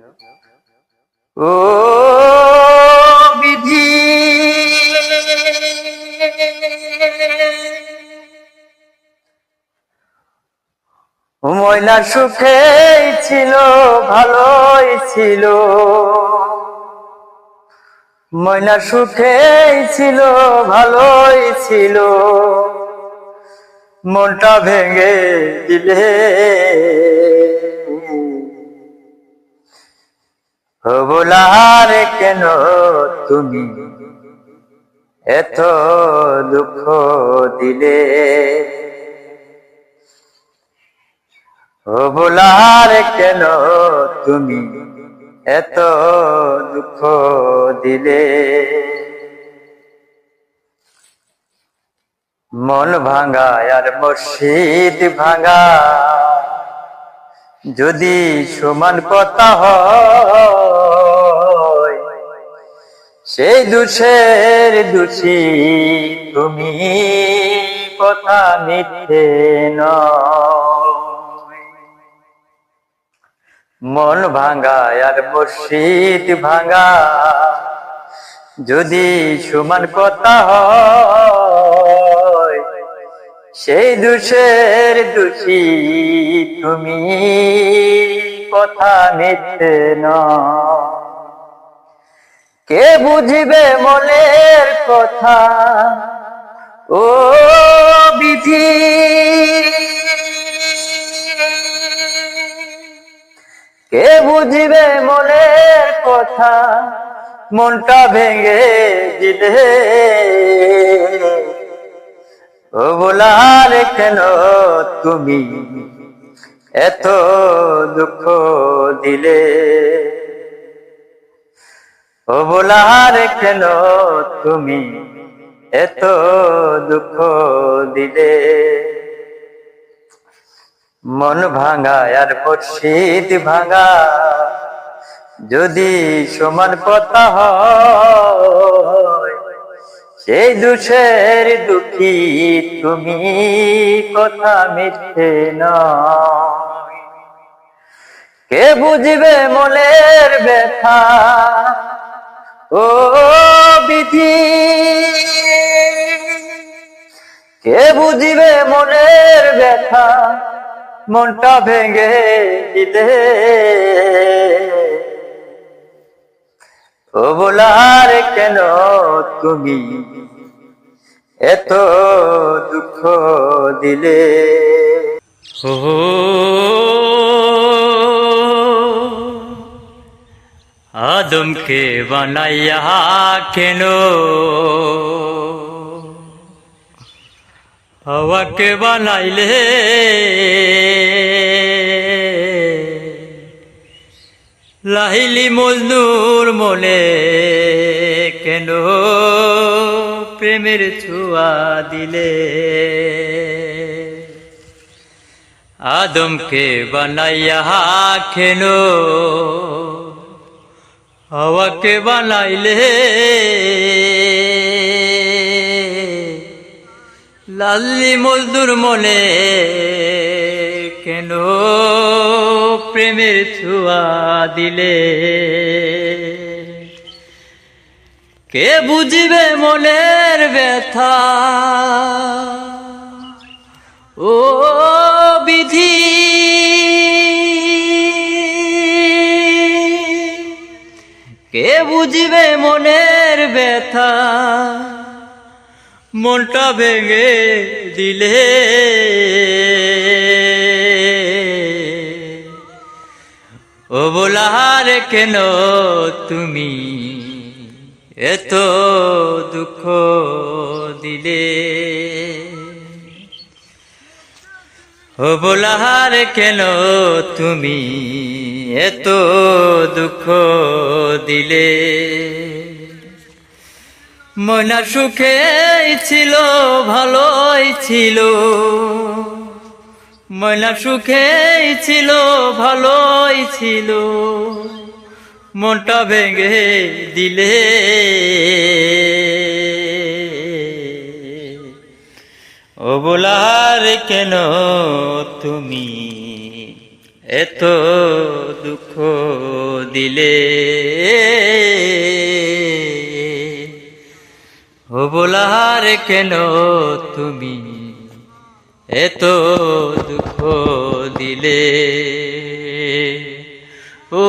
ও বিধি। ময়না সুখে ছিল, ভালোই ছিল। ময়না সুখে ছিল, ভালোই ছিল। মনটা ভেঙে দিলে। ও কেন তুমি? এত দুঃখ দিলে। ও কেন তুমি? এত দুঃখ দিলে। মন ভাঙা আর মসজিদ ভাঙা যদি সমান কথা সেই দুষের দোষী তুমি কথা মিথ্যে মন ভাঙা আর মসজিদ ভাঙা, যদি সমান কথা হয় সেই দুষের দোষী তুমি কথা মিথ্যে কে বুঝিবে মনের কথা? ও বিধি। কে বুঝিবে মনের কথা? মনটা ভেঙে দিলে। ও বলার, কেন তুমি এত দুঃখ দিলে? ও বলার, কেন তুমি এত দুঃখ দিলে? মন ভাঙা আর মসজিদ ভাঙা, যদি সমান কথা হয় সেই দুষের দুঃখী তুমি কথা মিথ্যে নয়। কে বুঝবে মনের ব্যথা? ও বিধি। কে বুঝিবে মনের ব্যথা? মনটা ভেঙে দিলে ও বলার, কেন তুমি এত দুঃখ দিলে। ও আদমকে বানাইয়া কেন? হাওয়াকে বানাইলে লাহিলি মজনুর মনে কেন প্রেমের ছোঁয়া দিলে? আদমকে বানাইয়া খেন হাওয়াকে বানাইলে? লাল্লি মজদুর মনে কেন প্রেমের ছোঁয়া দিলে? কে বুঝিবে মনের ব্যথা? ও বিধি। কে বুঝিবে মনের ব্যথা? মনটা ভেঙে দিলে। ও বলার কেন তুমি? এত দুঃখ দিলে। ও বলার কেন তুমি? এত দুঃখ দিলে। মনা সুখে ছিল, ভালোই ছিল। মনা সুখে ছিল, ভালোই ছিল। মনটা ভেঙে দিলে। ও বলার কেন তুমি এত দুঃখ দিলে? ও বলার কেন তুমি এত দুঃখ দিলে। ও